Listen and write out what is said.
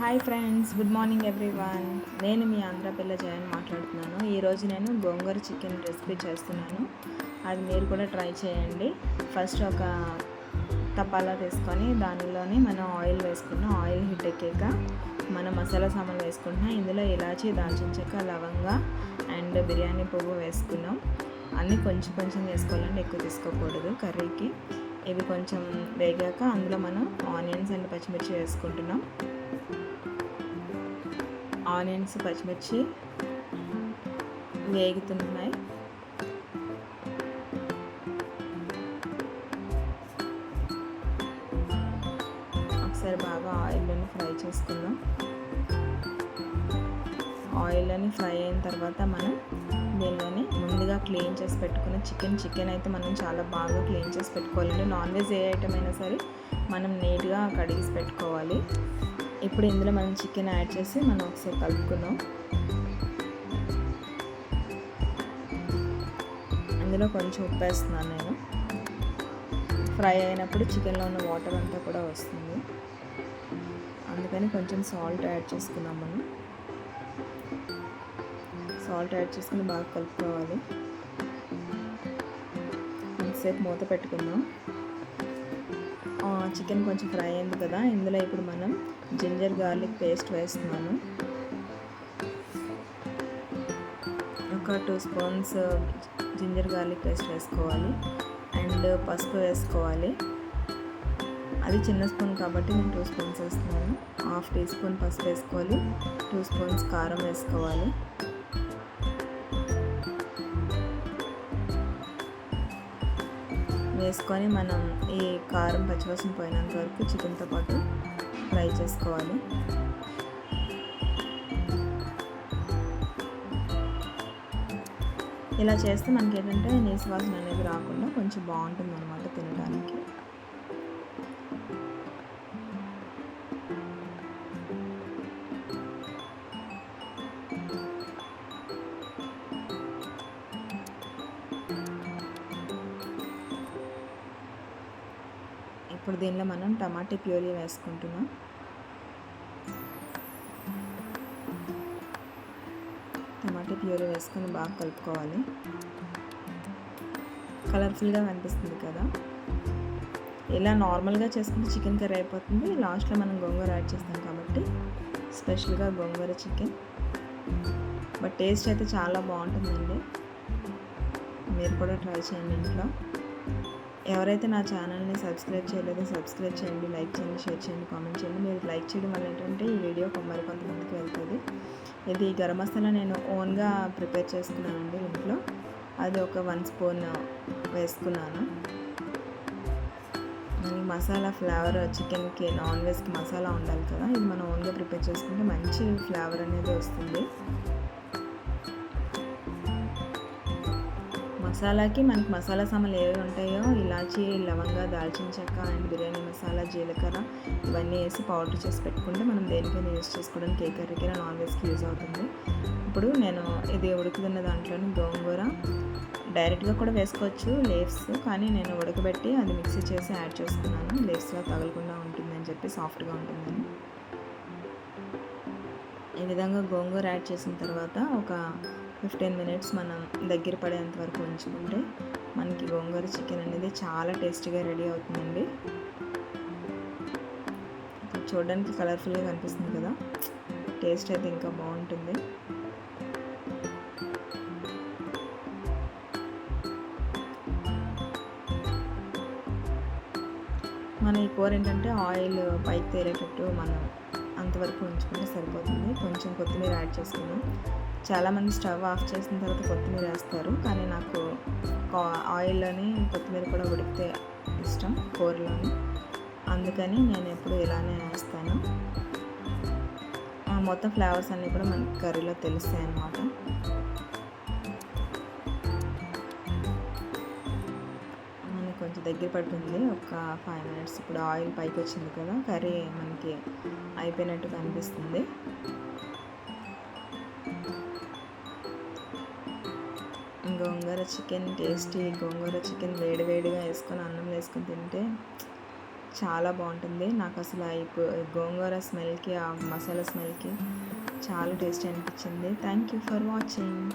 Hi friends good morning everyone నేను మీ ఆంధ్ర పిల్ల జయన్ మాట్లాడుతున్నాను. ఈరోజు నేను గోంగూర చికెన్ రెసిపీ చేస్తున్నాను. అది మీరు కూడా ట్రై చేయండి. ఫస్ట్ ఒక తపాలా తీసుకొని దానిలోనే మనం ఆయిల్ వేసుకున్నాం ఆయిల్ హిట్ ఎక్కాక మనం మసాలా సామాన్లు వేసుకుంటున్నాం. ఇందులో ఇలాచి దాల్చిన చెక్క లవంగా అండ్ బిర్యానీ పువ్వు వేసుకున్నాం. అన్నీ కొంచెం కొంచెం వేసుకోవాలంటే ఎక్కువ తీసుకోకూడదు కర్రీకి. ఇవి కొంచెం వేగాక అందులో మనం ఆనియన్స్ అండ్ పచ్చిమిర్చి వేసుకుంటున్నాం. ఆనియన్స్ పచ్చిమిర్చి వేగుతున్నాయి. ఒకసారి బాగా ఆయిల్లోని ఫ్రై చేసుకుందాం. ఆయిల్లోని ఫ్రై అయిన తర్వాత మనం దీనిలోని ముందుగా క్లీన్ చేసి పెట్టుకున్న చికెన్ చికెన్ అయితే మనం చాలా బాగా క్లీన్ చేసి పెట్టుకోవాలండి. నాన్ వెజ్ ఏ ఐటమ్ అయినా సరే మనం నీట్గా కడిగి పెట్టుకోవాలి. ఇప్పుడు ఇందులో మనం చికెన్ యాడ్ చేసి మనం ఒకసారి కలుపుకుందాం. అందులో కొంచెం ఉప్పు వేస్తున్నాను నేను. ఫ్రై అయినప్పుడు చికెన్లో ఉన్న వాటర్ అంతా కూడా వస్తుంది. అందుకని కొంచెం సాల్ట్ యాడ్ చేసుకున్నాం మనం. సాల్ట్ యాడ్ చేసుకుని బాగా కలుపుకోవాలి. కొంతసేపు మూత పెట్టుకుందాం. చికెన్ కొంచెం ఫ్రై అయింది కదా ఇందులో ఇప్పుడు మనం జింజర్ గార్లిక్ పేస్ట్ వేస్తున్నాను. ఒక two spoons ginger garlic paste వేసుకోవాలి. అండ్ పసుపు వేసుకోవాలి. అది చిన్న స్పూన్ కాబట్టి నేను టూ స్పూన్స్ వేస్తున్నాను. హాఫ్ టీ స్పూన్ పసుపు వేసుకోవాలి. టూ స్పూన్స్ కారం వేసుకోవాలి. వేసుకొని మనం ఈ కారం పచ్చివాసన పోయినంత వరకు చికెన్తో పాటు ఫ్రై చేసుకోవాలి. ఇలా చేస్తే మనకి ఏంటంటే నీసువాసన అనేది రాకుండా కొంచెం బాగుంటుంది అనమాట తినడానికి. ఇప్పుడు దీనిలో మనం టమాటా ప్యూరీ వేసుకుంటున్నాం. టమాటా ప్యూరీ వేసుకొని బాగా కలుపుకోవాలి. కలర్ఫుల్గా కనిపిస్తుంది కదా? ఇలా నార్మల్గా చేసుకుంటే చికెన్ కర్రీ అయిపోతుంది. లాస్ట్లో మనం గోంగూర యాడ్ చేస్తాం కాబట్టి స్పెషల్గా గోంగూర చికెన్. బట్ టేస్ట్ అయితే చాలా బాగుంటుందండి. మీరు కూడా ట్రై చేయండి ఇంట్లో. ఎవరైతే నా ఛానల్ని సబ్స్క్రైబ్ చేయలేదో సబ్స్క్రైబ్ చేయండి లైక్ చేయండి షేర్ చేయండి కామెంట్ చేయండి. మీరు లైక్ చేయడం వల్ల ఏంటంటే ఈ వీడియో మరి కొంతమందికి వెళ్తుంది. ఇది గరం మసాలా నేను ఓన్గా ప్రిపేర్ చేసుకున్నానండి ఇంట్లో. అది ఒక వన్ స్పూన్ వేసుకున్నాను. మసాలా ఫ్లేవర్ చికెన్కి నాన్ వెజ్కి మసాలా ఉండాలి కదా. ఇది మనం ఓన్గా ప్రిపేర్ చేసుకుంటే మంచి ఫ్లేవర్ అనేది వస్తుంది. మసాలాకి మనకి మసాలా సామాన్లు ఏవి ఉంటాయో ఇలాచి లవంగా దాల్చిన చెక్క అండ్ బిర్యానీ మసాలా జీలకర్ర ఇవన్నీ వేసి పౌడర్ చేసి పెట్టుకుంటే మనం దేనికైనా యూజ్ చేసుకోవడానికి ఏ కర్రీకైనా నాన్ వెజ్కి యూజ్ అవుతుంది. ఇప్పుడు నేను ఇది ఉడుకుతున్న దాంట్లోని గోంగూర డైరెక్ట్గా కూడా వేసుకోవచ్చు లేవ్స్ కానీ నేను ఉడకబెట్టి అది మిక్సీ చేసి యాడ్ చేసుకున్నాను. లేవ్స్లో తగలకుండా ఉంటుందని చెప్పి సాఫ్ట్గా ఉంటుందని. ఈ విధంగా గోంగూర యాడ్ చేసిన తర్వాత ఒక ఫిఫ్టీన్ మినిట్స్ మనం దగ్గర పడేంత వరకు ఉంచుకుంటే మనకి గోంగూర చికెన్ అనేది చాలా టేస్టీగా రెడీ అవుతుందండి. చూడడానికి కలర్ఫుల్గా కనిపిస్తుంది కదా. టేస్ట్ అయితే ఇంకా బాగుంటుంది. మన ఈ కూర ఏంటంటే ఆయిల్ పైకి తేలేటట్టు మనం అంతవరకు ఉంచుకుంటే సరిపోతుంది. కొంచెం కొత్తిమీర యాడ్ చేసుకున్నాం చాలామంది స్టవ్ ఆఫ్ చేసిన తర్వాత కొత్తిమీర వేస్తారు. కానీ నాకు ఆయిల్లోని కొత్తిమీర కూడా ఉడికితే ఇష్టం కూరలోని. అందుకని నేను ఎప్పుడు ఇలానే వేస్తాను. మొత్తం ఫ్లేవర్స్ అన్నీ కూడా మనకి కర్రీలో తెలుస్తాయి అన్నమాట దగ్గర పడుతుంది. ఒక ఫైవ్ మినిట్స్ ఇప్పుడు ఆయిల్ పైకి వచ్చింది కదా కర్రీ మనకి అయిపోయినట్టు కనిపిస్తుంది. Gongura chicken tasty gongura chicken వేడివేడిగా వేసుకొని అన్నం వేసుకొని తింటే చాలా బాగుంటుంది. నాకు అసలు ఈ గోంగూర స్మెల్కి ఆ మసాలా స్మెల్కి చాలా టేస్టీ అనిపించింది. Thank you for watching